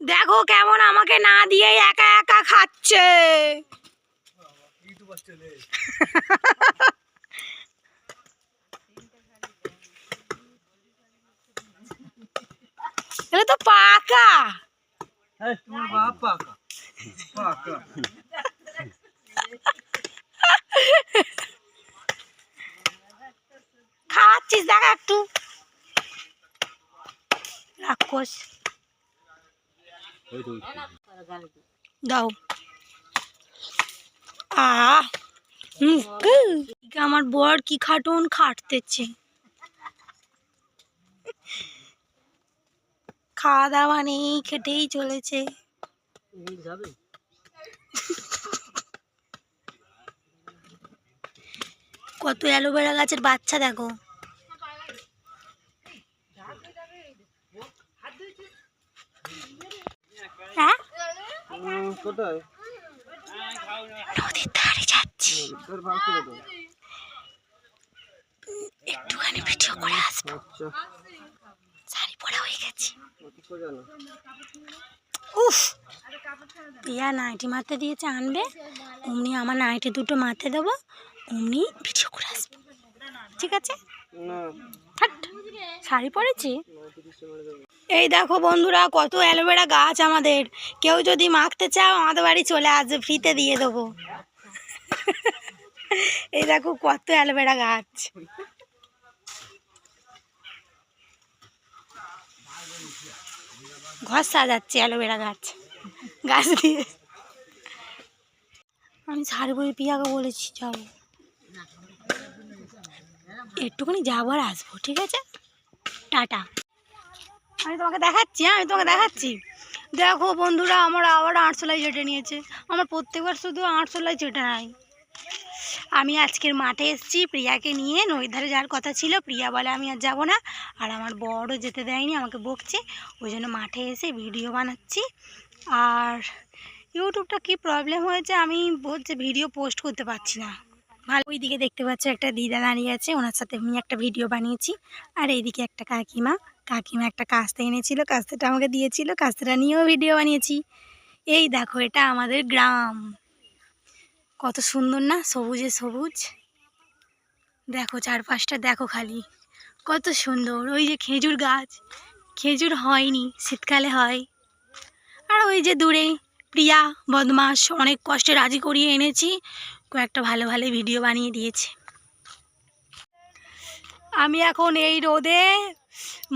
দেখো কেমন আমাকে না দিয়ে একা একা খাচ্ছে। এটা তো পাকা। এই তোমার বাপ পাকা। পাকা। খাওয়াচ্ছিস দেখ একটু। রাক্ষস। দাও। আমার বর কি খাটুন খাটতেছে। খাওয়া দাওয়া নেই, খেটেই চলেছে। কত অ্যালোভেরা গাছের বাচ্চা দেখো হ্যাঁ কোথায়? নদীর ধারে যাচ্ছি। একটুখানি ভিডিও করে আসব। আচ্ছা। শাড়ি পরা হয়ে গেছে। উফ প্রিয়া নাইটি মারতে দিয়েছে আনবে। অমনি আমার নাইটি দুটো মারতে দেবো। অমনি ভিডিও করে আসব। ঠিক আছে? না। শাড়ি পরেছি। এই দেখো বন্ধুরা, কত অ্যালোভেরা গাছ আমাদের। কেউ যদি মাখতে চাও, আমাদের বাড়ি চলে আসবে, ফ্রিতে দিয়ে দেবো। এই দেখো কত অ্যালোভেরা গাছ। ঘর সাজাচ্ছে অ্যালোভেরা গাছ গাছ দিয়ে। আমি সাড়ে বই পিয়াকে বলেছি যাব একটুখানি যাব আর আসব, ঠিক আছে? টাটা। আমি তোমাকে দেখাচ্ছি হ্যাঁ আমি তোমাকে দেখাচ্ছি। দেখো বন্ধুরা, আমার আবার আটশোলাই চেটে নিয়েছে। আমার প্রত্যেকবার শুধু আটশোলাই চেটে নাই। আমি আজকের মাঠে এসেছি, প্রিয়াকে নিয়ে। নদীর যাওয়ার কথা ছিল, প্রিয়া বলে আমি আর যাব না। আর আমার বড়ও যেতে দেয়নি, আমাকে বকছে। ওই জন্য মাঠে এসে ভিডিও বানাচ্ছি। আর ইউটিউবটা কি প্রবলেম হয়েছে, আমি বলছে ভিডিও পোস্ট করতে পারছি না। ভালো ওই দিকে দেখতে পাচ্ছ একটা দিদা দাঁড়িয়ে আছে, ওনার সাথে আমি একটা ভিডিও বানিয়েছি। আর এইদিকে একটা কাকিমা কাকিমা একটা কাস্তে এনেছিল, কাস্তেটা আমাকে দিয়েছিল, কাস্তেটা নিয়েও ভিডিও বানিয়েছি। এই দেখো, এটা আমাদের গ্রাম। কত সুন্দর না, সবুজে সবুজ। দেখো চারপাশটা, দেখো খালি। কত সুন্দর, ওই যে খেজুর গাছ। খেজুর হয়নি, শীতকালে হয়। আর ওই যে দূরে প্রিয়া, বদমাস, অনেক কষ্টে রাজি করিয়ে এনেছি। কয়েকটা ভালো ভালো ভিডিও বানিয়ে দিয়েছে। আমি এখন এই রোদে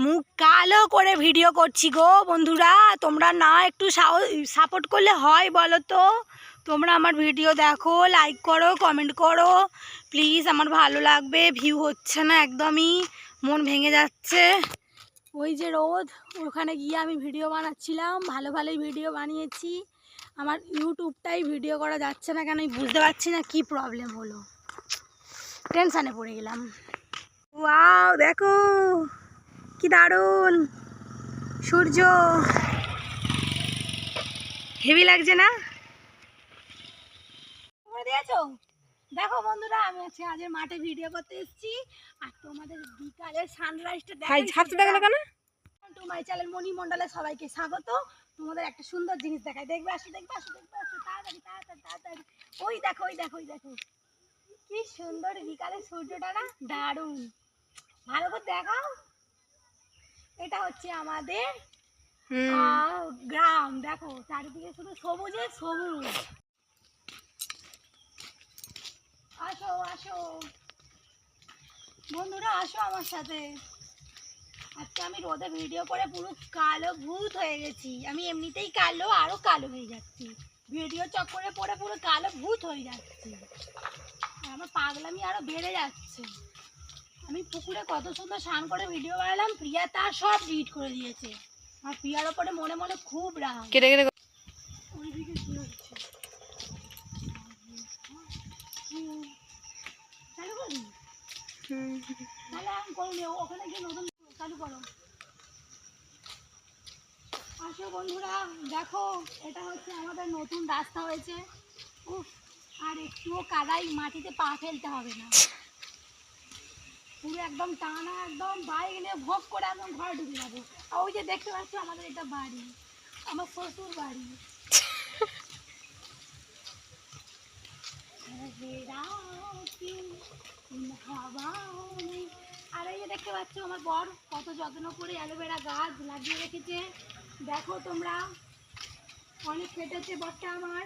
মুখ কালো করে ভিডিও করছি গো বন্ধুরা। তোমরা না একটু সাপোর্ট করলে হয় বলো তো? তোমরা আমার ভিডিও দেখো লাইক করো কমেন্ট করো। প্লিজ আমার ভালো লাগবে ভিউ হচ্ছে না একদমই, মন ভেঙে যাচ্ছে। ওই যে রোদ, ওখানে গিয়ে আমি ভিডিও বানাচ্ছিলাম, ভালো ভালোই ভিডিও বানিয়েছি। আমার ইউটিউবটাই ভিডিও করা যাচ্ছে না কেন? আমি বুঝতে পারছি না কি প্রবলেম হলো। টেনশানে পড়ে গেলাম। ওয়াও দেখো কি দারুণ। সূর্য। হেভি লাগছে না? দিয়েছ দেখো বন্ধুরা আমি আজকে আজের মাঠে ভিডিও করতে এসেছি। আর তোমাদের বিকালের সানরাইজটা ছাপতে দেখাল কেন? টু মাই চ্যানেল মণি মণ্ডলে সবাইকে স্বাগত। তোমাদের একটা সুন্দর জিনিস দেখায় দেখবে আসো দেখবে আসো দেখবে আসো তাড়াতাড়ি তাড়াতাড়ি তাড়াতাড়ি। ওই দেখো ওই দেখো ওই দেখো। কি সুন্দর বিকালে সূর্যটা না দারুণ। ভালো করে দেখাও। এটা হচ্ছে আমাদের গ্রাম। দেখো চারিদিকে শুধু সবুজে সবুজ। আসো আসো। বন্ধুরা আসো আমার সাথে। আজকে আমি রোদে ভিডিও করে পুরো কালো ভূত হয়ে গেছি। আমি এমনিতেই কালো আরও কালো হয়ে যাচ্ছি। ভিডিও চক্করে পড়ে পুরো কালো ভূত হয়ে যাচ্ছি। আর আমার পাগলামি আরও বেড়ে যাচ্ছে। আমি পুকুরে কত সুন্দর স্নান করে ভিডিও বানালাম প্রিয়া তার সব ডিলিট করে দিয়েছে। আর প্রিয়ার ওপরে মনে মনে খুব রাগ। কেটে কেটে ওইদিকে কি হচ্ছে? হুম। চালু তাহলে আমি করুন ওখানে গিয়ে নতুন চালু করো। আসো বন্ধুরা, দেখো, এটা হচ্ছে আমাদের নতুন রাস্তা হয়েছে। উফ, আর একটুও কাদাই মাটিতে পা ফেলতে হবে না। পুরো একদম টানা, একদম বাইক নিয়ে ভোগ করে একদম ঘরে ঢুকে যাব। আর ওই যে দেখতে পাচ্ছ আমাদের এটা বাড়ি, আমার শ্বশুর বাড়ি। আর এই যে দেখতে পাচ্ছ আমার বর কত যত্ন করে অ্যালোভেরা গাছ লাগিয়ে রেখেছে। দেখো তোমরা, অনেক খেটেছে বরটা আমার।